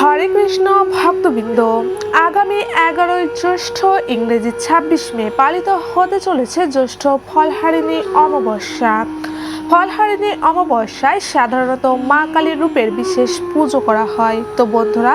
হরে কৃষ্ণ, ভক্তবৃন্দ। আগামী এগারোই জ্যৈষ্ঠ ইংরেজি ছাব্বিশ মে পালিত হতে চলেছে জ্যৈষ্ঠ ফলহারিণী অমাবস্যা। ফলহারিণী অমাবস্যায় সাধারণত মা কালীর রূপের বিশেষ পুজো করা হয়। তো বন্ধুরা,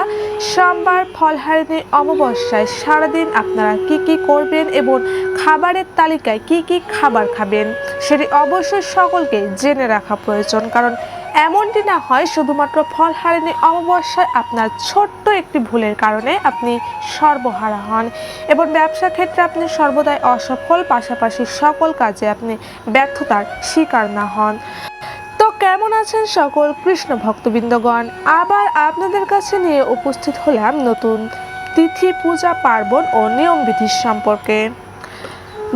সোমবার ফলহারিণী অমাবস্যায় সারাদিন আপনারা কি কি করবেন এবং খাবারের তালিকায় কি কি খাবার খাবেন, সেটি অবশ্যই সকলকে জেনে রাখা প্রয়োজন। কারণ এমনটি না হয় শুধুমাত্র ফল হারিনি অমাবস্যায় আপনার ছোট্ট একটি ভুলের কারণে আপনি সর্বহারা হন। এবং ব্যবসা ক্ষেত্রে আপনি সর্বদাই অসফল, পাশাপাশি সকল কাজে আপনি ব্যর্থতার শিকার না হন। তো কেমন আছেন সকল কৃষ্ণ ভক্তবৃন্দগণ? আবার আপনাদের কাছে নিয়ে উপস্থিত হলাম নতুন তিথি পূজা পার্বণ ও নিয়মবিধি সম্পর্কে।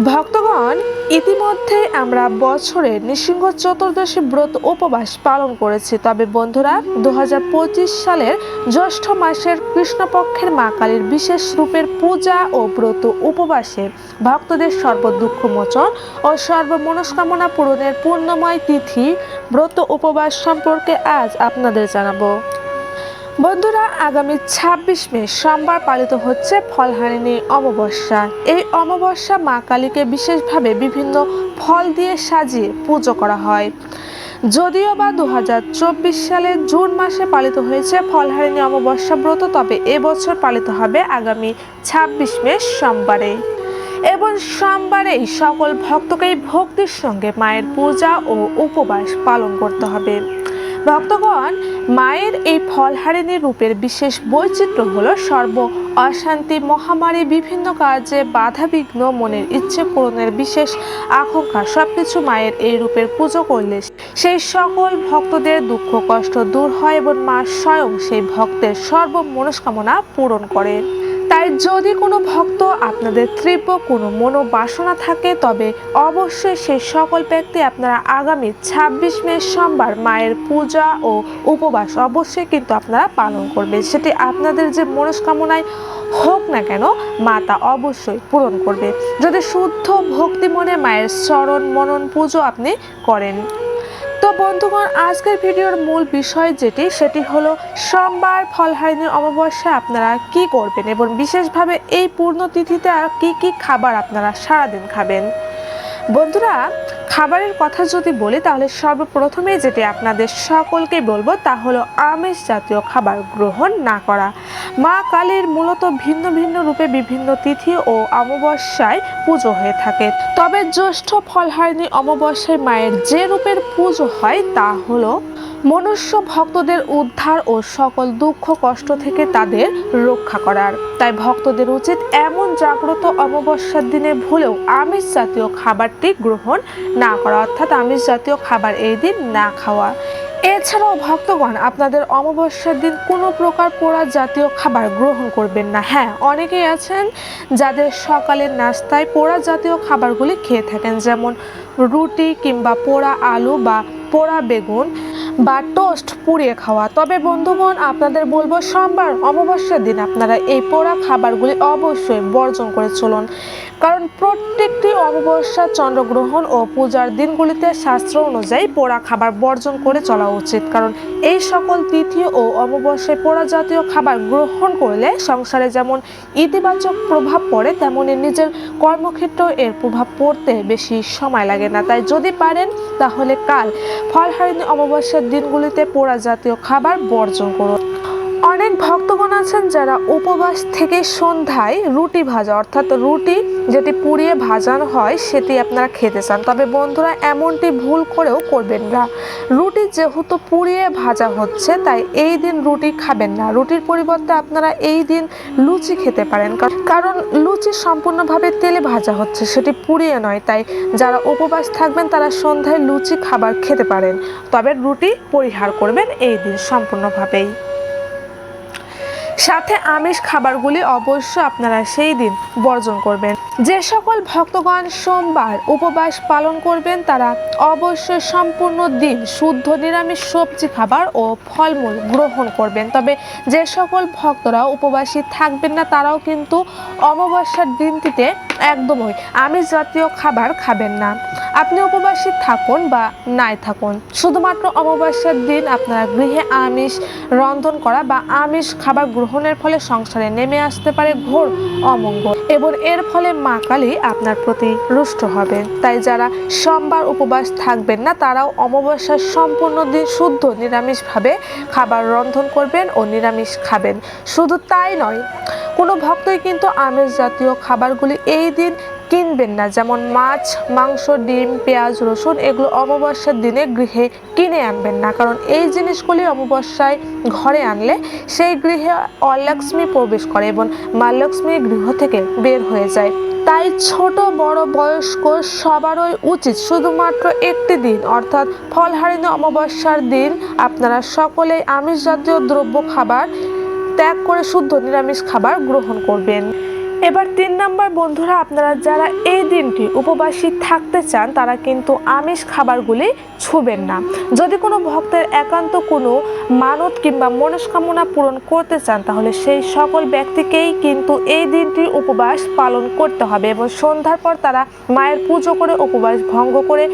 ভক্তগণ, ইতিমধ্যে আমরা বছরে নৃসিংহ চতুর্দশী ব্রত উপবাস পালন করেছি। তবে বন্ধুরা দু হাজার পঁচিশ সালের জ্যৈষ্ঠ মাসের কৃষ্ণপক্ষের মা কালীর বিশেষ রূপের পূজা ও ব্রত উপবাসে ভক্তদের সর্বদুঃখ মোচন ও সর্বমনস্কামনা পূরণের পূর্ণময় তিথি ব্রত উপবাস সম্পর্কে আজ আপনাদের জানাব। বন্ধুরা, আগামী ছাব্বিশ মে, সোমবার পালিত হচ্ছে ফলহারিণী অমাবস্যা। এই অমাবস্যা মা কালীকে বিশেষভাবে বিভিন্ন ফল দিয়ে সাজিয়ে পুজো করা হয়। যদিও বা দু হাজার চব্বিশ সালে জুন মাসে পালিত হয়েছে ফলহারিণী অমাবস্যা ব্রত, তবে এবছর পালিত হবে আগামী ছাব্বিশ মে, সোমবারে। এবং সোমবারেই সকল ভক্তকেই ভক্তির সঙ্গে মায়ের পূজা ও উপবাস পালন করতে হবে। ভক্তগণ, মায়ের এই ফলহারিণী রূপের বিশেষ বৈচিত্র্য হলো সর্ব অশান্তি, মহামারী, বিভিন্ন কাজে বাধাবিঘ্ন মনের ইচ্ছে পূরণের বিশেষ আকাঙ্ক্ষা, সবকিছু মায়ের এই রূপের পুজো করলে সেই সকল ভক্তদের দুঃখ, কষ্ট দূর হয় এবং মা স্বয়ং সেই ভক্তের সর্ব মনস্কামনা পূরণ করে। তাই যদি কোনো ভক্ত আপনাদের তীব্র কোনো মনোবাসনা থাকে, তবে অবশ্যই সেই সকল ব্যক্তি আপনারা আগামী ছাব্বিশ মে সোমবার মায়ের পূজা ও উপবাস অবশ্যই কিন্তু আপনারা পালন করবেন। সেটি আপনাদের যে মনস্কামনায় হোক না কেন, মা তা অবশ্যই পূরণ করবে। যদি শুদ্ধ ভক্তি মনে মায়ের স্মরণ মনন পুজো আপনি করেন তো বন্ধুগণ, আজকের ভিডিওর মূল বিষয় যেটি, সেটি হলো সোমবার ফলহারিণী অমাবস্যা আপনারা কি করবেন এবং বিশেষভাবে এই পূর্ণ তিথিতে আর কি কি খাবার আপনারা সারাদিন খাবেন? বন্ধুরা, খাবারের কথা যদি বলি, তাহলে সর্বপ্রথমে যেটি আপনাদের সকলকে বলব, তা হলো আমিষ জাতীয় খাবার গ্রহণ না করা। মা কালীর মূলত ভিন্ন ভিন্ন রূপে বিভিন্ন তিথি ও অমাবস্যায় পুজো হয়ে থাকে। তবে জ্যৈষ্ঠ ফলহারিণী অমাবস্যায় মায়ের যে রূপের পুজো হয় তা হলো মনুষ্য ভক্তদের উদ্ধার ও সকল দুঃখ কষ্ট থেকে তাদের রক্ষা করার। তাই ভক্তদের উচিত এমন জাগ্রত অমাবস্যার দিনে ভুলেও আমিষ জাতীয় খাবারটি গ্রহণ না করা, অর্থাৎ আমিষ জাতীয় খাবার এই দিন না খাওয়া। এছাড়াও ভক্তগণ, আপনাদের অমাবস্যার দিন কোনো প্রকার পোড়া জাতীয় খাবার গ্রহণ করবেন না। হ্যাঁ অনেকেই আছেন যাদের সকালের নাস্তায় পোড়া জাতীয় খাবারগুলি খেয়ে থাকেন, যেমন রুটি কিংবা পোড়া আলু বা পোড়া বেগুন বা টোস্ট পুড়িয়ে খাওয়া। তবে বন্ধুগণ, আপনাদের বলব, সোমবার অমাবস্যার দিন আপনারা এই পোড়া খাবারগুলি অবশ্যই বর্জন করে চলুন। কারণ প্রত্যেকটি অমাবস্যা চন্দ্রগ্রহণ ও পূজার দিনগুলিতে শাস্ত্র অনুযায়ী পোড়া খাবার বর্জন করে চলা উচিত। কারণ এই সকল তিথি ও অমাবস্যায় পোড়া জাতীয় খাবার গ্রহণ করলে সংসারে যেমন ইতিবাচক প্রভাব পড়ে, তেমনি নিজের কর্মক্ষেত্রেও এর প্রভাব পড়তে বেশি সময় লাগে না। তাই যদি পারেন, তাহলে কাল ফলহারিণী অমাবস্যার দিনগুলিতে পোড়া জাতীয় খাবার বর্জন করুন। অনেক ভক্তগণ আছেন যারা উপবাস থেকে সন্ধ্যায় রুটি ভাজা, অর্থাৎ রুটি যেটি পুড়িয়ে ভাজানো হয়, সেটি আপনারা খেতে চান। তবে বন্ধুরা, এমনটি ভুল করেও করবেন না। রুটি যেহেতু পুড়িয়ে ভাজা হচ্ছে, তাই এই দিন রুটি খাবেন না। রুটির পরিবর্তে আপনারা এই দিন লুচি খেতে পারেন। কারণ- লুচি সম্পূর্ণভাবে তেলে ভাজা হচ্ছে, সেটি পুড়িয়ে নয়। তাই যারা উপবাস থাকবেন, তারা সন্ধ্যায় লুচি খাবার খেতে পারেন। তবে রুটি পরিহার করবেন এই দিন সম্পূর্ণভাবেই। সাথে আমিষ খাবারগুলি অবশ্য আপনারা সেই দিন বর্জন করবেন। যে সকল ভক্তগণ সোমবার উপবাস পালন করবেন, তারা অবশ্যই সম্পূর্ণ দিন শুদ্ধ নিরামিষ সবজি খাবার ও ফলমূল গ্রহণ করবেন। তবে যে সকল ভক্তরা উপবাসী থাকবেন না, তারাও কিন্তু অমাবস্যার দিনটিতে একদমই আমিষ জাতীয় খাবার খাবেন না। আপনি উপবাসী থাকুন বা নাই থাকুন। শুধুমাত্র অমাবস্যার দিন আপনারা গৃহে আমিষ রন্ধন করা বা আমিষ খাবার গ্রহণের ফলে সংসারে নেমে আসতে পারে ঘোর অমঙ্গল এবং এর ফলে মা কালী আপনার প্রতি রুষ্ট হবেন তাই যারা সোমবার উপবাস থাকবেন না, তারাও অমাবস্যার সম্পূর্ণ দিন শুদ্ধ, নিরামিষভাবে খাবার রন্ধন করবেন ও নিরামিষ খাবেন। শুধু তাই নয় কোনো ভক্তই কিন্তু আমিষ জাতীয় খাবারগুলি এই দিন কিনবেন না, যেমন মাছ, মাংস, ডিম, পেঁয়াজ, রসুন, এগুলো অমাবস্যার দিনে গৃহে কিনে আনবেন না। কারণ এই জিনিসগুলি অমাবস্যায় ঘরে আনলে সেই গৃহে অলক্ষ্মী প্রবেশ করে এবং মা লক্ষ্মী গৃহ থেকে বের হয়ে যায়। তাই ছোট, বড়, বয়স্ক সবারই উচিত শুধুমাত্র একটি দিন, অর্থাৎ ফলহারিণী অমাবস্যার দিন আপনারা সকলেই আমিষ জাতীয় দ্রব্য খাবার ত্যাগ করে শুদ্ধ নিরামিষ খাবার গ্রহণ করবেন। এবার তিন নম্বর বন্ধুরা, আপনারা যারা এই দিনটি উপবাসী থাকতে চান, তারা কিন্তু আমিষ খাবারগুলি ছুবেন না। যদি কোনো ভক্তের একান্ত কোনো মানত কিংবা মনস্কামনা পূরণ করতে চান, তাহলে সেই সকল ব্যক্তিকেই কিন্তু এই দিনটি উপবাস পালন করতে হবে এবং সন্ধ্যার পর তারা মায়ের পুজো করে উপবাস ভঙ্গ করে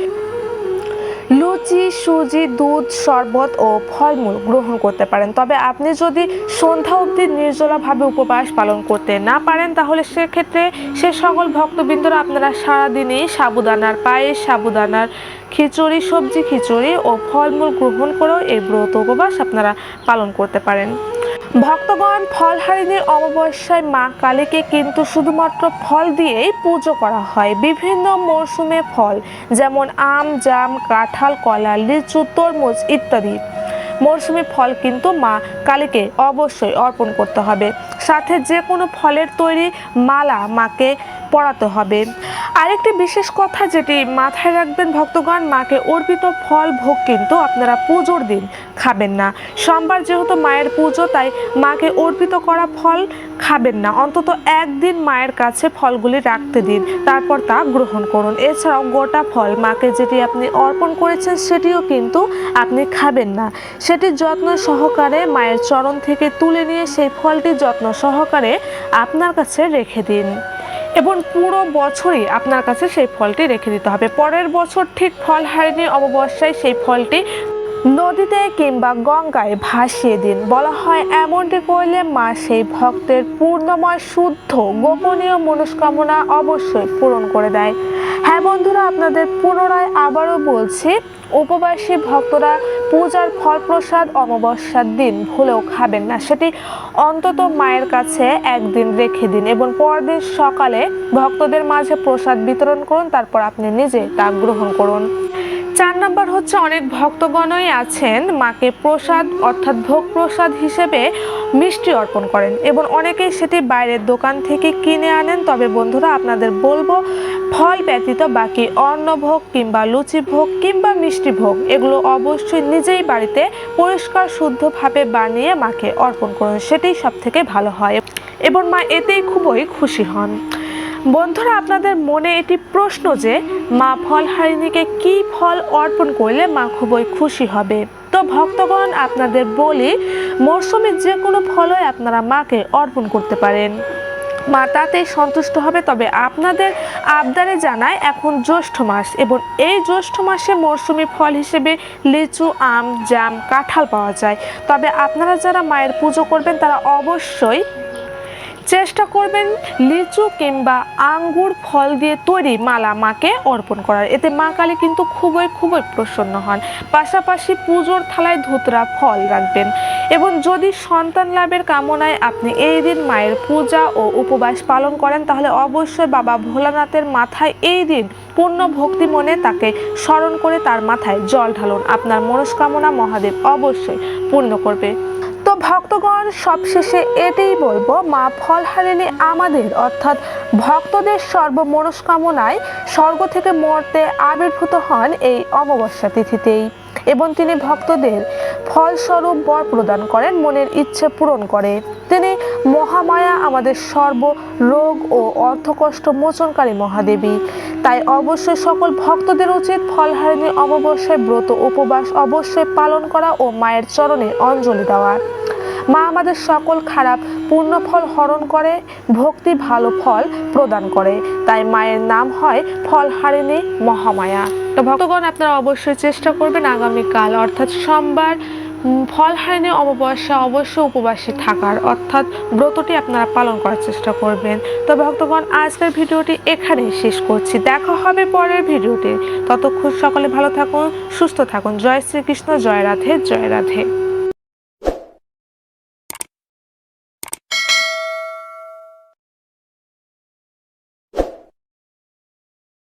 লুচি, সুজি, দুধ, শরবত ও ফলমূল গ্রহণ করতে পারেন। তবে আপনি যদি সন্ধ্যা অবধি নির্জলাভাবে উপবাস পালন করতে না পারেন, তাহলে সেক্ষেত্রে সে সকল ভক্তবৃন্দরা আপনারা সারাদিনই সাবুদানার পায়েস, সাবুদানার খিচুড়ি, সবজি খিচুড়ি ও ফলমূল গ্রহণ করেও এই ব্রত উপবাস আপনারা পালন করতে পারেন। ভক্তগণ ফলহারিণীর অমাবস্যায় মা কালীকে কিন্তু শুধুমাত্র ফল দিয়েই পুজো করা হয়। বিভিন্ন মরশুমে ফল, যেমন আম, জাম, কাঁঠাল, কলা, লিচু, তরমুজ ইত্যাদি। মরশুমি ফল কিন্তু মা কালীকে অবশ্যই অর্পণ করতে হবে। সাথে যে কোনো ফলের তৈরি মালা মাকে পরাতে হবে। আরেকটি বিশেষ কথা যেটি মাথায় রাখবেন ভক্তগণ, মাকে অর্পিত ফল, ভোগ কিন্তু আপনারা পুজোর দিন খাবেন না। সোমবার যেহেতু মায়ের পুজো, তাই মাকে অর্পিত করা ফল খাবেন না। অন্তত একদিন মায়ের কাছে ফলগুলি রাখতে দিন, তারপর তা গ্রহণ করুন। এছাড়াও গোটা ফল মাকে যেটি আপনি অর্পণ করেছেন, সেটিও কিন্তু আপনি খাবেন না। সেটি যত্ন সহকারে মায়ের চরণ থেকে তুলে নিয়ে সেই ফলটি যত্ন সহকারে আপনার কাছে রেখে দিন। এবং পুরো বছরই আপনার কাছে সেই ফলটি রেখে দিতে হবে। পরের বছর ঠিক ফল হারিনি, অমাবস্যায় সেই ফলটি নদীতে কিংবা গঙ্গায় ভাসিয়ে দিন। বলা হয় এমনটি করলে মা সেই ভক্তের পূর্ণময়, শুদ্ধ, গোপনীয় মনস্কামনা অবশ্যই পূরণ করে দেয়। হ্যাঁ বন্ধুরা, আপনাদের পুনরায় আবারও বলছি, উপবাসী ভক্তরা পূজার ফল প্রসাদ অমাবস্যার দিন ভুলেও খাবেন না। সেটি অন্তত মায়ের কাছে একদিন রেখে দিন এবং পরদিন সকালে ভক্তদের মাঝে প্রসাদ বিতরণ করুন, তারপর আপনি নিজে তা গ্রহণ করুন। চার নম্বর হচ্ছে অনেক ভক্তগণই আছেন, মাকে প্রসাদ অর্থাৎ ভোগ প্রসাদ হিসেবে মিষ্টি অর্পণ করেন এবং অনেকেই সেটি বাইরের দোকান থেকে কিনে আনেন। তবে বন্ধুরা, আপনাদের বলব, ফল ব্যতীত বাকি অন্নভোগ কিংবা লুচি ভোগ কিংবা মিষ্টি ভোগ, এগুলো অবশ্যই নিজেই বাড়িতে পরিষ্কার শুদ্ধভাবে বানিয়ে মাকে অর্পণ করুন। সেটাই সব থেকে ভালো হয়। এবং মা এতেই খুবই খুশি হন। বন্ধুরা, আপনাদের মনে এটি প্রশ্ন যে, মা ফলহারিণীকে কি ফল অর্পণ করলে মা খুবই খুশি হবে? তো ভক্তগণ, আপনাদের বলি, মরশুমে যে কোনো ফলই আপনারা মাকে অর্পণ করতে পারেন। মা তাতে সন্তুষ্ট হবে, তবে আপনাদের আবদারে জানায় এখন জ্যৈষ্ঠ মাস এবং এই জ্যৈষ্ঠ মাসে মরশুমি ফল হিসেবে লিচু, আম, জাম, কাঁঠাল পাওয়া যায়। তবে আপনারা যারা মায়ের পুজো করবেন, তারা অবশ্যই চেষ্টা করবেন লিচু কিংবা আঙ্গুর ফল দিয়ে তৈরি মালা মাকে অর্পণ করার। এতে মা কালী কিন্তু খুবই খুবই প্রসন্ন হন। পাশাপাশি পুজোর থালায় ধুতরা ফল রাখবেন। এবং যদি সন্তান লাভের কামনায় আপনি এই দিন মায়ের পূজা ও উপবাস পালন করেন, তাহলে অবশ্যই বাবা ভোলানাথের মাথায় এই দিন পূর্ণ ভক্তি মনে তাকে স্মরণ করে তার মাথায় জল ঢালুন। আপনার মনস্কামনা মহাদেব অবশ্যই পূর্ণ করবে। ভক্তগণ, সবশেষে এটাই বলব, মা ফলহারিণী আমাদের, অর্থাৎ ভক্তদের সর্বমনস্কামনায় স্বর্গ থেকে মর্তে আবির্ভূত হন এই অমাবস্যা তিথিতেই। এবং তিনি ভক্তদের ফলস্বরূপ বর প্রদান করেন, মনের ইচ্ছে পূরণ করে। তিনি মহামায়া আমাদের সর্ব রোগ ও অর্থকষ্ট মোচনকারী মহাদেবী। তাই অবশ্যই সকল ভক্তদের উচিত ফলহারিণী অমাবস্যায় ব্রত উপবাস অবশ্যই পালন করা ও মায়ের চরণে অঞ্জলি দেওয়া। মা আমাদের সকল খারাপ পূর্ণ ফল হরণ করে ভক্তি ভালো ফল প্রদান করে। তাই মায়ের নাম হয় ফল ফলহারিণী মহামায়া। তো ভক্তগণ আপনারা অবশ্যই চেষ্টা করবেন আগামীকাল অর্থাৎ সোমবার উম, ফলহারিণী অমাবস্যা অবশ্য উপবাসে থাকার অর্থাৎ ব্রতটি আপনারা পালন করার চেষ্টা করবেন। তো ভক্তগণ আজকের ভিডিওটি এখানেই শেষ করছি। দেখা হবে পরের ভিডিওতে। ততক্ষণ সকলে ভালো থাকুন সুস্থ থাকুন। জয় শ্রীকৃষ্ণ জয় রাধে জয় রাধে।